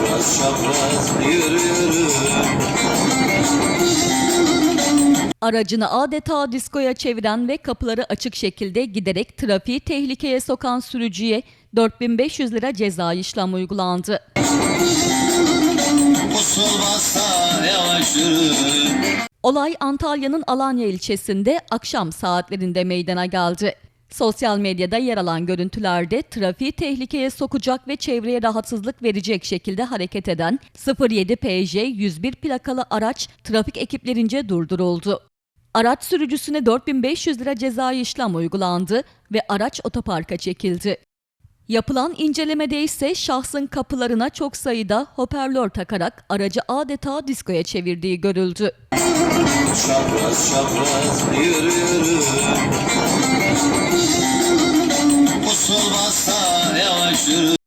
Çapraz çapraz yürü yürü Aracını adeta diskoya çeviren ve kapıları açık şekilde giderek trafiği tehlikeye sokan sürücüye 4500 lira ceza işlem uygulandı. Olay Antalya'nın Alanya ilçesinde akşam saatlerinde meydana geldi. Sosyal medyada yer alan görüntülerde trafiği tehlikeye sokacak ve çevreye rahatsızlık verecek şekilde hareket eden 07 PJ 101 plakalı araç trafik ekiplerince durduruldu. Araç sürücüsüne 4500 lira cezai işlem uygulandı ve araç otoparka çekildi. Yapılan incelemede ise şahsın kapılarına çok sayıda hoparlör takarak aracı adeta diskoya çevirdiği görüldü. Çapraz çapraz yürü bassa yavaş yürü